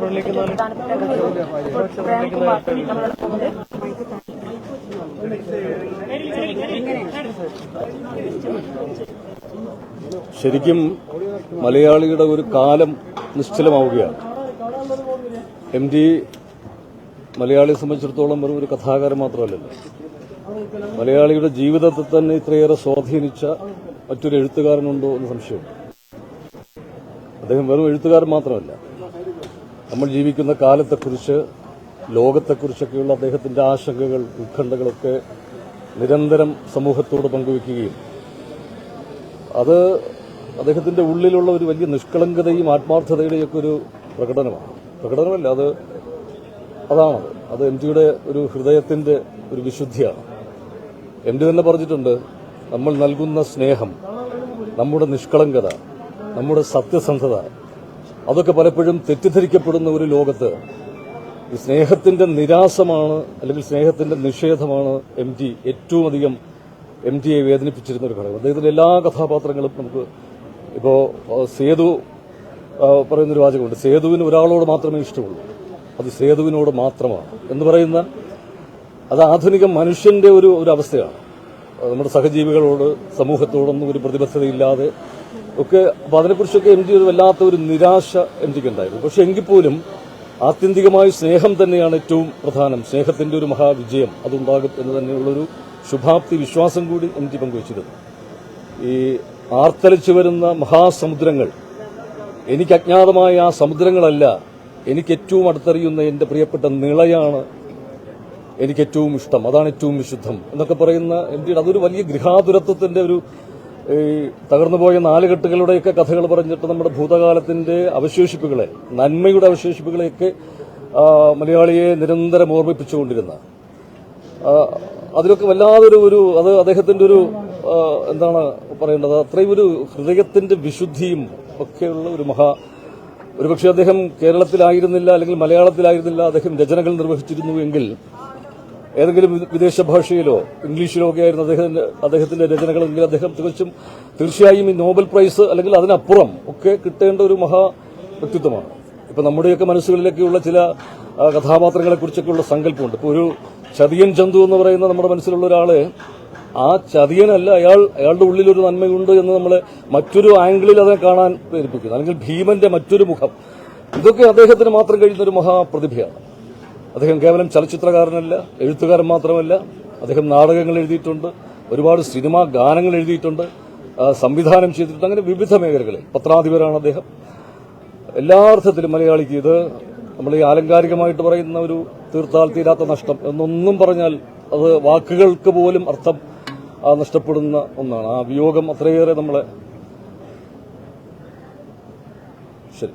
നമ്മളോടൊപ്പമുണ്ട് ശരിക്കും മലയാളിയുടെ ഒരു കാലം നിശ്ചലമാവുകയാണ്. എം ടി മലയാളിയെ സംബന്ധിച്ചിടത്തോളം വെറും ഒരു കഥാകാരൻ മാത്രമല്ലല്ലോ. മലയാളിയുടെ ജീവിതത്തെ തന്നെ ഇത്രയേറെ സ്വാധീനിച്ച മറ്റൊരു എഴുത്തുകാരനുണ്ടോ എന്ന് സംശയമുണ്ട്. അദ്ദേഹം വെറും എഴുത്തുകാരൻ മാത്രമല്ല നമ്മൾ ജീവിക്കുന്ന കാലത്തെക്കുറിച്ച് ലോകത്തെക്കുറിച്ചൊക്കെയുള്ള അദ്ദേഹത്തിന്റെ ആശങ്കകൾ ഉത്കണ്ഠകളൊക്കെ നിരന്തരം സമൂഹത്തോട് പങ്കുവെക്കുകയും അത് അദ്ദേഹത്തിന്റെ ഉള്ളിലുള്ള ഒരു വലിയ നിഷ്കളങ്കതയും ആത്മാർത്ഥതയുടെയൊക്കെ ഒരു പ്രകടനമാണ്. പ്രകടനമല്ല അത് അതാണത് അത് എം ജിയുടെ ഒരു ഹൃദയത്തിന്റെ ഒരു വിശുദ്ധിയാണ്. എം ടി തന്നെ പറഞ്ഞിട്ടുണ്ട് നമ്മൾ നൽകുന്ന സ്നേഹം നമ്മുടെ നിഷ്കളങ്കത നമ്മുടെ സത്യസന്ധത അതൊക്കെ പലപ്പോഴും തെറ്റിദ്ധരിക്കപ്പെടുന്ന ഒരു ലോകത്ത് സ്നേഹത്തിന്റെ നിരാശമാണ് അല്ലെങ്കിൽ സ്നേഹത്തിന്റെ നിഷേധമാണ് എം ടി ഏറ്റവും അധികം എം ടിയെ വേദനിപ്പിച്ചിരുന്ന ഒരു ഘടകം. അദ്ദേഹത്തിന്റെ എല്ലാ കഥാപാത്രങ്ങളും നമുക്ക് ഇപ്പോ സേതു പറയുന്നൊരു വാചകമുണ്ട്. സേതുവിന് ഒരാളോട് മാത്രമേ ഇഷ്ടമുള്ളൂ. അത് സേതുവിനോട് മാത്രമാണ്. എന്ന് പറയുന്ന അത് ആധുനിക മനുഷ്യന്റെ ഒരു ഒരു അവസ്ഥയാണ്. നമ്മുടെ സഹജീവികളോട് സമൂഹത്തോടൊന്നും ഒരു പ്രതിബദ്ധതയില്ലാതെ ഒക്കെ അപ്പൊ അതിനെക്കുറിച്ചൊക്കെ എം ജി ഒരു വല്ലാത്ത ഒരു നിരാശ എം ജിക്ക് ഉണ്ടായിരുന്നു. പക്ഷെ എങ്കിൽ പോലും ആത്യന്തികമായി സ്നേഹം തന്നെയാണ് ഏറ്റവും പ്രധാനം. സ്നേഹത്തിന്റെ ഒരു മഹാവിജയം അതുണ്ടാകും എന്ന് തന്നെയുള്ളൊരു ശുഭാപ്തി വിശ്വാസം കൂടി എം ജി പങ്കുവച്ചിരുന്നു. ഈ ആർത്തലിച്ചു വരുന്ന മഹാസമുദ്രങ്ങൾ എനിക്ക് അജ്ഞാതമായ ആ സമുദ്രങ്ങളല്ല എനിക്ക് ഏറ്റവും അടുത്തറിയുന്ന എന്റെ പ്രിയപ്പെട്ട നിളയാണ് എനിക്ക് ഏറ്റവും ഇഷ്ടം അതാണ് ഏറ്റവും വിശുദ്ധം എന്നൊക്കെ പറയുന്ന എം ജിയുടെ അതൊരു വലിയ ഗൃഹാതുരത്വത്തിന്റെ ഒരു ഈ തകർന്നുപോയ നാലുകെട്ടുകളുടെയൊക്കെ കഥകൾ പറഞ്ഞിട്ട് നമ്മുടെ ഭൂതകാലത്തിന്റെ അവശേഷിപ്പുകളെ നന്മയുടെ അവശേഷിപ്പുകളെയൊക്കെ മലയാളിയെ നിരന്തരം ഓർമ്മിപ്പിച്ചുകൊണ്ടിരുന്ന അതിലൊക്കെ വല്ലാതൊരു ഒരു അത് അദ്ദേഹത്തിന്റെ ഒരു എന്താണ് പറയേണ്ടത്? അത്രയും ഒരു ഹൃദയത്തിന്റെ വിശുദ്ധിയും ഒക്കെയുള്ള ഒരു മഹാ ഒരുപക്ഷെ അദ്ദേഹം കേരളത്തിലായിരുന്നില്ല അല്ലെങ്കിൽ മലയാളത്തിലായിരുന്നില്ല അദ്ദേഹം രചനകൾ നിർവഹിച്ചിരുന്നു എങ്കിൽ ഏതെങ്കിലും വിദേശ ഭാഷയിലോ ഇംഗ്ലീഷിലോ ഒക്കെ ആയിരുന്നു അദ്ദേഹത്തിന്റെ അദ്ദേഹത്തിന്റെ രചനകളെങ്കിൽ അദ്ദേഹം തികച്ചും തീർച്ചയായും ഈ നോബൽ പ്രൈസ് അല്ലെങ്കിൽ അതിനപ്പുറം ഒക്കെ കിട്ടേണ്ട ഒരു മഹാ വ്യക്തിത്വമാണ്. ഇപ്പൊ നമ്മുടെയൊക്കെ മനസ്സുകളിലേക്കുള്ള ചില ആ, കഥാപാത്രങ്ങളെ കുറിച്ചൊക്കെയുള്ള സങ്കല്പമുണ്ട്. ഇപ്പൊ ഒരു ചതിയൻ ചന്തു എന്ന് പറയുന്ന നമ്മുടെ മനസ്സിലുള്ള ഒരാൾ ആ ചതിയനല്ല അയാൾ അയാളുടെ ഉള്ളിൽ ഒരു നന്മയുണ്ട് എന്ന് നമ്മളെ മറ്റൊരു ആംഗിളിൽ അതിനെ കാണാൻ പ്രേരിപ്പിക്കുന്നു. അല്ലെങ്കിൽ ഭീമന്റെ മറ്റൊരു മുഖം. ഇതൊക്കെ അദ്ദേഹത്തിന് മാത്രം കഴിയുന്ന ഒരു മഹാപ്രതിഭയാണ്. അദ്ദേഹം കേവലം ചലച്ചിത്രകാരനല്ല എഴുത്തുകാരൻ മാത്രമല്ല അദ്ദേഹം നാടകങ്ങൾ എഴുതിയിട്ടുണ്ട് ഒരുപാട് സിനിമാ ഗാനങ്ങൾ എഴുതിയിട്ടുണ്ട് സംവിധാനം ചെയ്തിട്ടുണ്ട് അങ്ങനെ വിവിധ മേഖലകളിൽ. പത്രാധിപരാണ് അദ്ദേഹം. എല്ലാ അർത്ഥത്തിലും മലയാളിക്ക് ഇത് നമ്മൾ ഈ ആലങ്കാരികമായിട്ട് പറയുന്ന ഒരു തീർത്താൽ തീരാത്ത നഷ്ടം എന്നൊന്നും പറഞ്ഞാൽ അത് വാക്കുകൾക്ക് പോലും അർത്ഥം നഷ്ടപ്പെടുന്ന ഒന്നാണ്. ആ വിയോഗം അത്രയേറെ നമ്മളെ ശരി.